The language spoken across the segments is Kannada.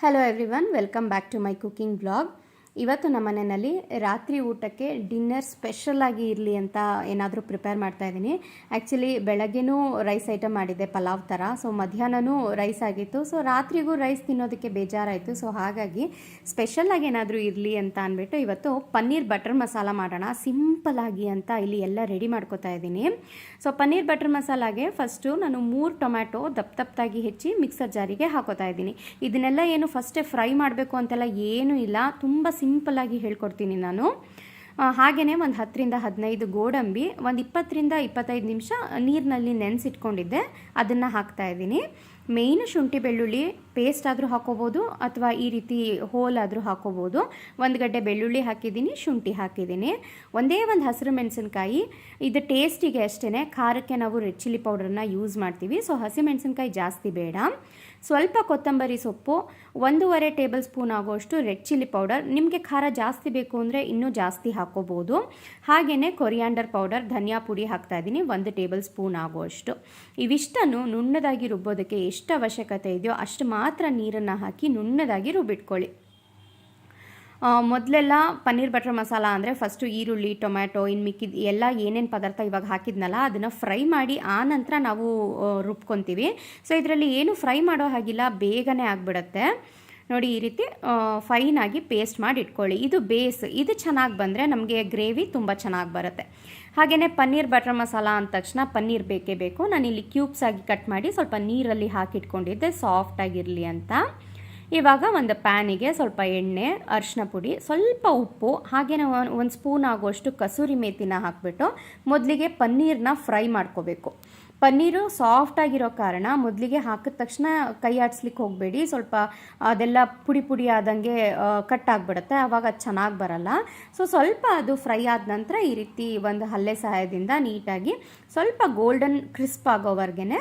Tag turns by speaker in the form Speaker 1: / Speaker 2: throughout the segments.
Speaker 1: Hello everyone, welcome back to my cooking blog. ಇವತ್ತು ನಮ್ಮ ಮನೆಯಲ್ಲಿ ರಾತ್ರಿ ಊಟಕ್ಕೆ ಡಿನ್ನರ್ ಸ್ಪೆಷಲ್ ಆಗಿ ಇರಲಿ ಅಂತ ಏನಾದರೂ ಪ್ರಿಪೇರ್ ಮಾಡ್ತಾ ಇದ್ದೀನಿ. ಆ್ಯಕ್ಚುಲಿ ಬೆಳಗ್ಗೆನೂ ರೈಸ್ ಐಟಮ್ ಮಾಡಿದ್ದೆ, ಪಲಾವ್ ಥರ ಸೊ ಮಧ್ಯಾಹ್ನನೂ ರೈಸ್ ಆಗಿತ್ತು. ಸೊ ರಾತ್ರಿಗೂ ರೈಸ್ ತಿನ್ನೋದಕ್ಕೆ ಬೇಜಾರಾಯಿತು. ಸೊ ಹಾಗಾಗಿ ಸ್ಪೆಷಲ್ ಆಗಿ ಏನಾದರೂ ಇರಲಿ ಅಂತ ಅಂದ್ಬಿಟ್ಟು ಇವತ್ತು ಪನ್ನೀರ್ ಬಟರ್ ಮಸಾಲ ಮಾಡೋಣ, ಸಿಂಪಲ್ ಆಗಿ ಅಂತ ಇಲ್ಲಿ ಎಲ್ಲ ರೆಡಿ ಮಾಡ್ಕೋತಾ ಇದ್ದೀನಿ. ಸೊ ಪನ್ನೀರ್ ಬಟರ್ ಮಸಾಲಾಗೆ ಫಸ್ಟು ನಾನು ಮೂರು ಟೊಮ್ಯಾಟೊ ದಪ್ಪ ದಪ್ಪದಾಗಿ ಹೆಚ್ಚಿ ಮಿಕ್ಸರ್ ಜಾರಿಗೆ ಹಾಕೋತಾ ಇದ್ದೀನಿ. ಇದನ್ನೆಲ್ಲ ಏನು ಫಸ್ಟೇ ಫ್ರೈ ಮಾಡಬೇಕು ಅಂತೆಲ್ಲ ಏನೂ ಇಲ್ಲ. ತುಂಬ ಸಿಂಪಲ್ಲಾಗಿ ಹೇಳ್ಕೊಡ್ತೀನಿ ನಾನು. ಹಾಗೆಯೇ ಒಂದು ಹತ್ತರಿಂದ ಹದಿನೈದು ಗೋಡಂಬಿ, ಒಂದು ಇಪ್ಪತ್ತರಿಂದ ಇಪ್ಪತ್ತೈದು ನಿಮಿಷ ನೀರಿನಲ್ಲಿ ನೆನೆಸಿಟ್ಕೊಂಡಿದ್ದೆ. ಅದನ್ನು ಹಾಕ್ತಾ ಇದ್ದೀನಿ. ಮೇಯ್ನು ಶುಂಠಿ ಬೆಳ್ಳುಳ್ಳಿ ಪೇಸ್ಟ್ ಆದರೂ ಹಾಕೋಬೋದು ಅಥವಾ ಈ ರೀತಿ ಹೋಲ್ ಆದರೂ ಹಾಕೋಬೋದು. ಒಂದು ಗಡ್ಡೆ ಬೆಳ್ಳುಳ್ಳಿ ಹಾಕಿದ್ದೀನಿ, ಶುಂಠಿ ಹಾಕಿದ್ದೀನಿ. ಒಂದೇ ಒಂದು ಹಸಿರು ಮೆಣಸಿನ್ಕಾಯಿ. ಇದು ಟೇಸ್ಟಿಗೆ ಅಷ್ಟೇ ಖಾರಕ್ಕೆ ನಾವು ರೆಡ್ ಚಿಲ್ಲಿ ಪೌಡರನ್ನ ಯೂಸ್ ಮಾಡ್ತೀವಿ. ಸೊ ಹಸಿ ಮೆಣಸಿನ್ಕಾಯಿ ಜಾಸ್ತಿ ಬೇಡ. ಸ್ವಲ್ಪ ಕೊತ್ತಂಬರಿ ಸೊಪ್ಪು, ಒಂದೂವರೆ ಟೇಬಲ್ ಸ್ಪೂನ್ ಆಗೋಷ್ಟು ರೆಡ್ ಚಿಲ್ಲಿ ಪೌಡರ್ ನಿಮಗೆ ಖಾರ ಜಾಸ್ತಿ ಬೇಕು ಅಂದರೆ ಇನ್ನೂ ಜಾಸ್ತಿ ಹಾಕೋಬೋದು. ಹಾಗೆಯೇ ಕೊರಿಯಾಂಡರ್ ಪೌಡರ್ ಧನಿಯಾ ಪುಡಿ ಹಾಕ್ತಾ ಇದ್ದೀನಿ, ಒಂದು ಟೇಬಲ್ ಸ್ಪೂನ್ ಆಗೋಷ್ಟು ಇವಿಷ್ಟನ್ನು ನುಣ್ಣದಾಗಿ ರುಬ್ಬೋದಕ್ಕೆ ಎಷ್ಟು ಅವಶ್ಯಕತೆ ಇದೆಯೋ ಅಷ್ಟು ಮಾತ್ರ ನೀರನ್ನು ಹಾಕಿ ನುಣ್ಣದಾಗಿ ರುಬ್ಬಿಟ್ಕೊಳ್ಳಿ. ಮೊದಲೆಲ್ಲ ಪನ್ನೀರ್ ಬಟರ್ ಮಸಾಲ ಅಂದರೆ ಫಸ್ಟು ಈರುಳ್ಳಿ, ಟೊಮ್ಯಾಟೊ ಇನ್ನು ಮಿಕ್ಕಿದ ಎಲ್ಲ ಏನೇನು ಪದಾರ್ಥ ಇವಾಗ ಹಾಕಿದ್ನಲ್ಲ ಅದನ್ನು ಫ್ರೈ ಮಾಡಿ ಆ ನಂತರ ನಾವು ರುಬ್ಕೊತೀವಿ. ಸೊ ಇದರಲ್ಲಿ ಏನು ಫ್ರೈ ಮಾಡೋ ಹಾಗಿಲ್ಲ, ಬೇಗನೆ ಆಗಿಬಿಡತ್ತೆ. ನೋಡಿ ಈ ರೀತಿ ಫೈನಾಗಿ ಪೇಸ್ಟ್ ಮಾಡಿ ಇಟ್ಕೊಳ್ಳಿ. ಇದು ಬೇಸ್ ಇದು ಚೆನ್ನಾಗಿ ಬಂದರೆ ನಮಗೆ ಗ್ರೇವಿ ತುಂಬ ಚೆನ್ನಾಗಿ ಬರುತ್ತೆ. ಹಾಗೆಯೇ ಪನ್ನೀರ್ ಬಟರ್ ಮಸಾಲ ಅಂದ ತಕ್ಷಣ ಪನ್ನೀರ್ ಬೇಕೇ ಬೇಕು. ನಾನಿಲ್ಲಿ ಕ್ಯೂಬ್ಸ್ ಆಗಿ ಕಟ್ ಮಾಡಿ ಸ್ವಲ್ಪ ನೀರಲ್ಲಿ ಹಾಕಿಟ್ಕೊಂಡಿದ್ದೆ ಸಾಫ್ಟಾಗಿರಲಿ ಅಂತ. ಇವಾಗ ಒಂದು ಪ್ಯಾನಿಗೆ ಸ್ವಲ್ಪ ಎಣ್ಣೆ ಅರಿಶಿನ ಪುಡಿ, ಸ್ವಲ್ಪ ಉಪ್ಪು ಹಾಗೆಯೇ ಒಂದು ಸ್ಪೂನ್ ಆಗುವಷ್ಟು ಕಸೂರಿ ಮೇತಿನ ಹಾಕಿಬಿಟ್ಟು ಮೊದಲಿಗೆ ಪನ್ನೀರನ್ನ ಫ್ರೈ ಮಾಡ್ಕೋಬೇಕು. ಪನ್ನೀರು ಸಾಫ್ಟ್ ಆಗಿರೋ ಕಾರಣ ಮೊದಲಿಗೆ ಹಾಕಿದ ತಕ್ಷಣ ಕೈ ಆಡಿಸ್ಲಿಕ್ಕೆ ಹೋಗಬೇಡಿ. ಸ್ವಲ್ಪ ಅದೆಲ್ಲ ಪುಡಿ ಪುಡಿ ಆದಂಗೆ ಕಟ್ ಆಗಿಬಿಡುತ್ತೆ. ಆವಾಗ ಅದು ಚೆನ್ನಾಗಿ ಬರಲ್ಲ. ಸೊ ಸ್ವಲ್ಪ ಅದು ಫ್ರೈ ಆದ ನಂತರ ಈ ರೀತಿ ಒಂದು ಹಲ್ಲೆ ಸಹಾಯದಿಂದ ನೀಟಾಗಿ ಸ್ವಲ್ಪ ಗೋಲ್ಡನ್ ಕ್ರಿಸ್ಪ್ ಆಗೋವರೆಗೆ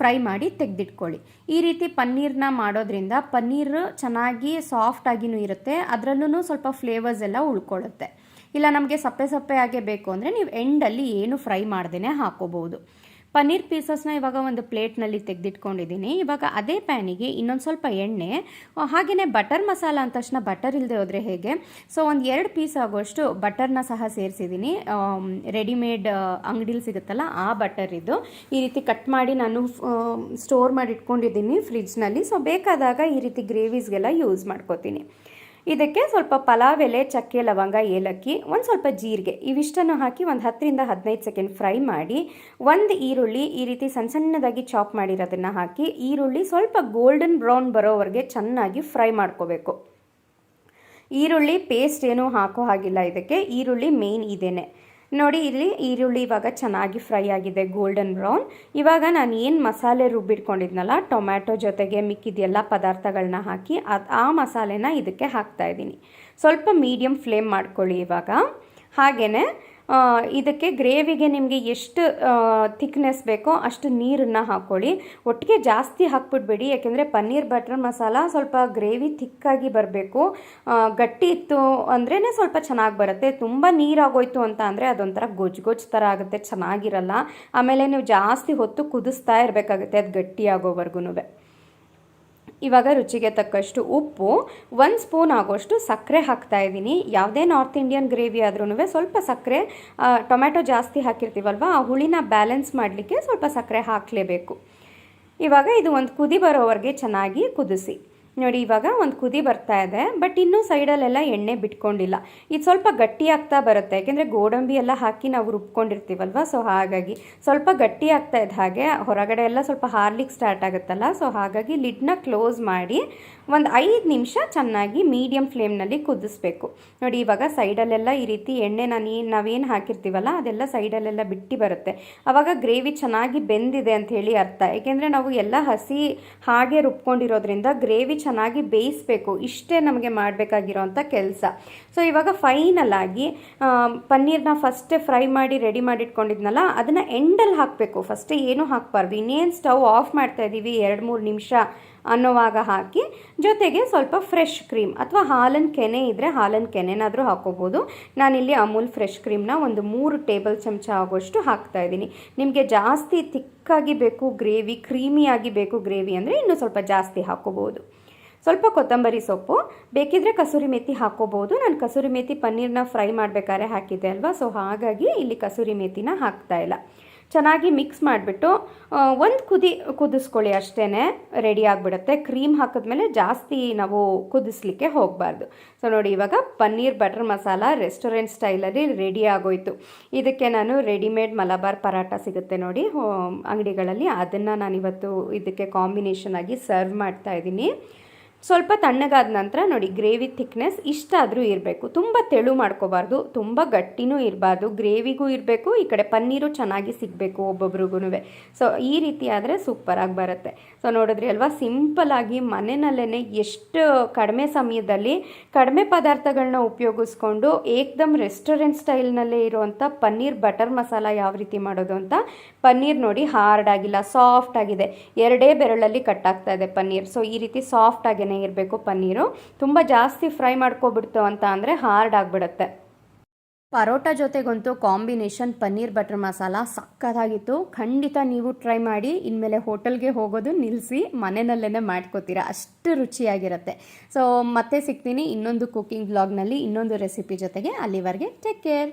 Speaker 1: ಫ್ರೈ ಮಾಡಿ ತೆಗೆದಿಟ್ಕೊಳ್ಳಿ. ಈ ರೀತಿ ಪನ್ನೀರ್ನ ಮಾಡೋದ್ರಿಂದ ಪನ್ನೀರ್ ಚೆನ್ನಾಗಿ ಸಾಫ್ಟ್ ಆಗಿನೂ ಇರುತ್ತೆ. ಅದರಲ್ಲೂ ಸ್ವಲ್ಪ ಫ್ಲೇವರ್ಸ್ ಎಲ್ಲ ಉಳ್ಕೊಳ್ಳುತ್ತೆ. ಇಲ್ಲ, ನಮಗೆ ಸಪ್ಪೆ ಸಪ್ಪೆ ಆಗೇ ಬೇಕು ಅಂದರೆ ನೀವು ಎಂಡಲ್ಲಿ ಏನು ಫ್ರೈ ಮಾಡ್ದೇ ಹಾಕೋಬಹುದು. ಪನ್ನೀರ್ ಪೀಸಸ್ನ ಇವಾಗ ಒಂದು ಪ್ಲೇಟ್ನಲ್ಲಿ ತೆಗೆದಿಟ್ಕೊಂಡಿದ್ದೀನಿ. ಇವಾಗ ಅದೇ ಪ್ಯಾನಿಗೆ ಇನ್ನೊಂದು ಸ್ವಲ್ಪ ಎಣ್ಣೆ ಹಾಗೆಯೇ ಬಟರ್ ಮಸಾಲ ಅಂದ ತಕ್ಷಣ ಬಟರ್ ಇಲ್ಲದೆ ಹೋದರೆ ಹೇಗೆ? ಸೊ, ಒಂದು ಎರಡು ಪೀಸ್ ಆಗುವಷ್ಟು ಬಟರ್ನ ಸಹ ಸೇರಿಸಿದ್ದೀನಿ. ರೆಡಿಮೇಡ್ ಅಂಗಡಿಲಿ ಸಿಗುತ್ತಲ್ಲ ಆ ಬಟರ್ ಇದು. ಈ ರೀತಿ ಕಟ್ ಮಾಡಿ ನಾನು ಸ್ಟೋರ್ ಮಾಡಿ ಇಟ್ಕೊಂಡಿದ್ದೀನಿ ಫ್ರಿಜ್ನಲ್ಲಿ ಸೊ, ಬೇಕಾದಾಗ ಈ ರೀತಿ ಗ್ರೇವೀಸ್ಗೆಲ್ಲ ಯೂಸ್ ಮಾಡ್ಕೋತೀನಿ. ಇದಕ್ಕೆ ಸ್ವಲ್ಪ ಪಲಾವ್ ಎಲೆ, ಚಕ್ಕೆ, ಲವಂಗ, ಏಲಕ್ಕಿ, ಒಂದು ಸ್ವಲ್ಪ ಜೀರಿಗೆ, ಇವಿಷ್ಟನ್ನು ಹಾಕಿ ಒಂದು ಹತ್ತರಿಂದ ಹದಿನೈದು ಸೆಕೆಂಡ್ ಫ್ರೈ ಮಾಡಿ ಒಂದು ಈರುಳ್ಳಿ ಈ ರೀತಿ ಸಣ್ಣ ಸಣ್ಣದಾಗಿ ಚಾಪ್ ಮಾಡಿರೋದನ್ನು ಹಾಕಿ ಈರುಳ್ಳಿ ಸ್ವಲ್ಪ ಗೋಲ್ಡನ್ ಬ್ರೌನ್ ಬರೋವರೆಗೆ ಚೆನ್ನಾಗಿ ಫ್ರೈ ಮಾಡ್ಕೋಬೇಕು. ಈರುಳ್ಳಿ ಪೇಸ್ಟ್ ಏನೂ ಹಾಕೋ ಹಾಗಿಲ್ಲ ಇದಕ್ಕೆ. ಈರುಳ್ಳಿ ಮೇಯ್ನ್ ಇದೇನೆ. ನೋಡಿ, ಇಲ್ಲಿ ಈರುಳ್ಳಿ ಇವಾಗ ಚೆನ್ನಾಗಿ ಫ್ರೈ ಆಗಿದೆ ಗೋಲ್ಡನ್ ಬ್ರೌನ್ ಇವಾಗ ನಾನು ಏನು ಮಸಾಲೆ ರುಬ್ಬಿಟ್ಕೊಂಡಿದ್ನಲ್ಲ, ಟೊಮ್ಯಾಟೊ ಜೊತೆಗೆ ಮಿಕ್ಕಿದೆಲ್ಲ ಪದಾರ್ಥಗಳನ್ನ ಹಾಕಿ, ಅದು ಆ ಮಸಾಲೆನ ಇದಕ್ಕೆ ಹಾಕ್ತಾ ಇದ್ದೀನಿ. ಸ್ವಲ್ಪ ಮೀಡಿಯಮ್ ಫ್ಲೇಮ್ ಮಾಡ್ಕೊಳ್ಳಿ ಇವಾಗ. ಹಾಗೆಯೇ ಇದಕ್ಕೆ ಗ್ರೇವಿಗೆ ನಿಮಗೆ ಎಷ್ಟು ಥಿಕ್ನೆಸ್ ಬೇಕೋ ಅಷ್ಟು ನೀರನ್ನು ಹಾಕ್ಕೊಳ್ಳಿ ಒಟ್ಟಿಗೆ ಜಾಸ್ತಿ ಹಾಕ್ಬಿಡ್ಬೇಡಿ, ಯಾಕೆಂದರೆ ಪನ್ನೀರ್ ಬಟರ್ ಮಸಾಲ ಸ್ವಲ್ಪ ಗ್ರೇವಿ ಥಿಕ್ಕಾಗಿ ಬರಬೇಕು. ಗಟ್ಟಿ ಇತ್ತು ಅಂದ್ರೇ ಸ್ವಲ್ಪ ಚೆನ್ನಾಗಿ ಬರುತ್ತೆ. ತುಂಬ ನೀರಾಗೋಯ್ತು ಅಂತ ಅಂದರೆ ಅದೊಂಥರ ಗೊಜ್ಜು ಗೊಜ್ಜು ಥರ ಆಗುತ್ತೆ, ಚೆನ್ನಾಗಿರಲ್ಲ. ಆಮೇಲೆ ನೀವು ಜಾಸ್ತಿ ಹೊತ್ತು ಕುದಿಸ್ತಾ ಇರಬೇಕಾಗುತ್ತೆ, ಅದು ಗಟ್ಟಿಯಾಗೋವರೆಗೂ ಇವಾಗ ರುಚಿಗೆ ತಕ್ಕಷ್ಟು ಉಪ್ಪು, ಒಂದು ಸ್ಪೂನ್ ಆಗೋಷ್ಟು ಸಕ್ಕರೆ ಹಾಕ್ತಾ ಇದ್ದೀನಿ. ಯಾವುದೇ ನಾರ್ತ್ ಇಂಡಿಯನ್ ಗ್ರೇವಿ ಆದ್ರೂ ಸ್ವಲ್ಪ ಸಕ್ಕರೆ ಟೊಮ್ಯಾಟೊ ಜಾಸ್ತಿ ಹಾಕಿರ್ತೀವಲ್ವ, ಆ ಹುಳಿನ ಬ್ಯಾಲೆನ್ಸ್ ಮಾಡಲಿಕ್ಕೆ ಸ್ವಲ್ಪ ಸಕ್ಕರೆ ಹಾಕಲೇಬೇಕು. ಇವಾಗ ಇದು ಒಂದು ಕುದಿ ಬರೋವರೆಗೆ ಚೆನ್ನಾಗಿ ಕುದಿಸಿ. ನೋಡಿ, ಇವಾಗ ಒಂದು ಕುದಿ ಬರ್ತಾ ಇದೆ, ಬಟ್ ಇನ್ನೂ ಸೈಡಲ್ಲೆಲ್ಲ ಎಣ್ಣೆ ಬಿಟ್ಕೊಂಡಿಲ್ಲ. ಇದು ಸ್ವಲ್ಪ ಗಟ್ಟಿ ಆಗ್ತಾ ಬರುತ್ತೆ, ಯಾಕೆಂದರೆ ಗೋಡಂಬಿ ಎಲ್ಲ ಹಾಕಿ ನಾವು ರುಬ್ಕೊಂಡಿರ್ತೀವಲ್ವ? ಸೊ ಹಾಗಾಗಿ ಸ್ವಲ್ಪ ಗಟ್ಟಿ ಆಗ್ತಾ ಇದ್ದ ಹಾಗೆ, ಹೊರಗಡೆ ಎಲ್ಲ ಸ್ವಲ್ಪ ಹಾರ್ಲಿಕ್ಕೆ ಸ್ಟಾರ್ಟ್ ಆಗುತ್ತಲ್ಲ ಸೊ ಹಾಗಾಗಿ ಲಿಡ್ನ ಕ್ಲೋಸ್ ಮಾಡಿ ಒಂದು ಐದು ನಿಮಿಷ ಚೆನ್ನಾಗಿ ಮೀಡಿಯಮ್ ಫ್ಲೇಮ್ನಲ್ಲಿ ಕುದಿಸ್ಬೇಕು. ನೋಡಿ, ಇವಾಗ ಸೈಡಲ್ಲೆಲ್ಲ ಈ ರೀತಿ ಎಣ್ಣೆ ನಾನು ಏನು, ನಾವೇನು ಹಾಕಿರ್ತೀವಲ್ಲ, ಅದೆಲ್ಲ ಸೈಡಲ್ಲೆಲ್ಲ ಬಿಟ್ಟು ಬರುತ್ತೆ. ಆವಾಗ ಗ್ರೇವಿ ಚೆನ್ನಾಗಿ ಬೆಂದಿದೆ ಅಂತ ಹೇಳಿ ಅರ್ಥ. ಏಕೆಂದರೆ ನಾವು ಎಲ್ಲ ಹಸಿ ಹಾಗೆ ರುಬ್ಕೊಂಡಿರೋದ್ರಿಂದ ಗ್ರೇವಿ ಚೆನ್ನಾಗಿ ಬೇಯಿಸಬೇಕು, ಇಷ್ಟೇ ನಮಗೆ ಮಾಡಬೇಕಾಗಿರೋಂಥ ಕೆಲಸ. ಸೊ ಇವಾಗ ಫೈನಲ್ ಆಗಿ ಪನ್ನೀರ್ನ ಫಸ್ಟೇ ಫ್ರೈ ಮಾಡಿ ರೆಡಿ ಮಾಡಿಟ್ಕೊಂಡಿದ್ನಲ್ಲ, ಅದನ್ನು ಎಂಡಲ್ಲಿ ಹಾಕಬೇಕು. ಫಸ್ಟೇ ಏನೂ ಹಾಕ್ಬಾರ್ದು, ಇನ್ನೇನು ಸ್ಟವ್ ಆಫ್ ಮಾಡ್ತಾ ಇದ್ದೀವಿ ಎರಡು ಮೂರು ನಿಮಿಷ ಅನ್ನೋವಾಗ ಹಾಕಿ, ಜೊತೆಗೆ ಸ್ವಲ್ಪ ಫ್ರೆಶ್ ಕ್ರೀಮ್ ಅಥವಾ ಹಾಲನ್ ಕೆನೆ ಇದ್ದರೆ ಹಾಲನ್ ಕೆನೆನಾದರೂ ಹಾಕೋಬೋದು. ನಾನಿಲ್ಲಿ ಅಮೂಲ್ ಫ್ರೆಶ್ ಕ್ರೀಮ್ನ ಒಂದು ಮೂರು ಟೇಬಲ್ ಚಮಚ ಆಗೋಷ್ಟು ಹಾಕ್ತಾ ಇದ್ದೀನಿ. ನಿಮಗೆ ಜಾಸ್ತಿ ತಿಕ್ಕಾಗಿ ಬೇಕು, ಗ್ರೇವಿ ಕ್ರೀಮಿಯಾಗಿ ಬೇಕು, ಗ್ರೇವಿ ಅಂದರೆ ಇನ್ನೂ ಸ್ವಲ್ಪ ಜಾಸ್ತಿ ಹಾಕೋಬೋದು. ಸ್ವಲ್ಪ ಕೊತ್ತಂಬರಿ ಸೊಪ್ಪು. ಬೇಕಿದ್ರೆ ಕಸೂರಿ ಮೇಥಿ ಹಾಕೋಬಹುದು. ನಾನು ಕಸೂರಿ ಮೇಥಿ ಪನ್ನೀರ್ನ ಫ್ರೈ ಮಾಡ್ಬೇಕಾದ್ರೆ ಹಾಕಿದ್ದೆ ಅಲ್ವಾ? ಸೊ ಹಾಗಾಗಿ ಇಲ್ಲಿ ಕಸೂರಿ ಮೇಥಿನ ಹಾಕ್ತಾ ಇಲ್ಲ. ಚೆನ್ನಾಗಿ ಮಿಕ್ಸ್ ಮಾಡಿಬಿಟ್ಟು ಒಂದು ಕುದಿ, ಕುದಿಸ್ಕೊಳ್ಳಿ ಅಷ್ಟೇ ರೆಡಿ ಆಗಿಬಿಡುತ್ತೆ. ಕ್ರೀಮ್ ಹಾಕಿದ್ಮೇಲೆ ಜಾಸ್ತಿ ನಾವು ಕುದಿಸ್ಲಿಕ್ಕೆ ಹೋಗಬಾರ್ದು. ಸೊ ನೋಡಿ ಇವಾಗ ಪನ್ನೀರ್ ಬಟರ್ ಮಸಾಲ ರೆಸ್ಟೋರೆಂಟ್ ಸ್ಟೈಲಲ್ಲಿ ರೆಡಿ ಆಗೋಯ್ತು. ಇದಕ್ಕೆ ನಾನು ರೆಡಿಮೇಡ್ ಮಲಬಾರ್ ಪರಾಟ ಸಿಗುತ್ತೆ ನೋಡಿ. ಅಂಗಡಿಗಳಲ್ಲಿ. ಅದನ್ನು ನಾನಿವತ್ತು ಇದಕ್ಕೆ ಕಾಂಬಿನೇಷನ್ ಆಗಿ ಸರ್ವ್ ಮಾಡ್ತಾ ಇದ್ದೀನಿ. ಸ್ವಲ್ಪ ತಣ್ಣಗಾದ ನಂತರ ನೋಡಿ, ಗ್ರೇವಿ ಥಿಕ್ನೆಸ್ ಇಷ್ಟಾದರೂ ಇರಬೇಕು. ತುಂಬ ತೆಳು ಮಾಡ್ಕೋಬಾರ್ದು, ತುಂಬ ಗಟ್ಟಿನೂ ಇರಬಾರ್ದು, ಗ್ರೇವಿಗೂ ಇರಬೇಕು, ಈ ಕಡೆ ಪನ್ನೀರು ಚೆನ್ನಾಗಿ ಸಿಗಬೇಕು ಒಬ್ಬೊಬ್ರಿಗೂ ಸೊ ಈ ರೀತಿ ಆದರೆ ಸೂಪರಾಗಿ ಬರುತ್ತೆ. ಸೊ ನೋಡಿದ್ರಿ ಅಲ್ವಾ ಸಿಂಪಲಾಗಿ ಮನೆಯಲ್ಲೇ ಎಷ್ಟು ಕಡಿಮೆ ಸಮಯದಲ್ಲಿ ಕಡಿಮೆ ಪದಾರ್ಥಗಳನ್ನ ಉಪಯೋಗಿಸ್ಕೊಂಡು ಏಕ್ದಮ್ ರೆಸ್ಟೋರೆಂಟ್ ಸ್ಟೈಲ್ನಲ್ಲೇ ಇರುವಂಥ ಪನ್ನೀರ್ ಬಟರ್ ಮಸಾಲ ಯಾವ ರೀತಿ ಮಾಡೋದು ಅಂತ ಪನ್ನೀರ್ ನೋಡಿ ಹಾರ್ಡ್ ಆಗಿಲ್ಲ ಸಾಫ್ಟ್ ಆಗಿದೆ. ಎರಡೇ ಬೆರಳಲ್ಲಿ ಕಟ್ ಆಗ್ತಾ ಇದೆ ಪನ್ನೀರ್. ಸೊ ಈ ರೀತಿ ಸಾಫ್ಟ್ ಆಗೇನೆ ಇರಬೇಕು, ಪನ್ನೀರು. ತುಂಬ ಜಾಸ್ತಿ ಫ್ರೈ ಮಾಡ್ಕೊಬಿಡ್ತು ಅಂತ ಅಂದರೆ ಹಾರ್ಡ್ ಆಗಿಬಿಡುತ್ತೆ. ಪರೋಟ ಜೊತೆಗಂತೂ ಕಾಂಬಿನೇಷನ್ ಪನ್ನೀರ್ ಬಟರ್ ಮಸಾಲ ಸಕ್ಕತ್ತಾಗಿತ್ತು. ಖಂಡಿತ ನೀವು ಟ್ರೈ ಮಾಡಿ. ಇನ್ಮೇಲೆ ಹೋಟೆಲ್ಗೆ ಹೋಗೋದು ನಿಲ್ಲಿಸಿ ಮನೆಯಲ್ಲೇ ಮಾಡ್ಕೋತೀರಾ. ಅಷ್ಟು ರುಚಿಯಾಗಿರುತ್ತೆ. ಸೊ ಮತ್ತೆ ಸಿಗ್ತೀನಿ ಇನ್ನೊಂದು ಕುಕಿಂಗ್ ಬ್ಲಾಗ್ನಲ್ಲಿ ಇನ್ನೊಂದು ರೆಸಿಪಿ ಜೊತೆಗೆ ಅಲ್ಲಿವರೆಗೆ. Take care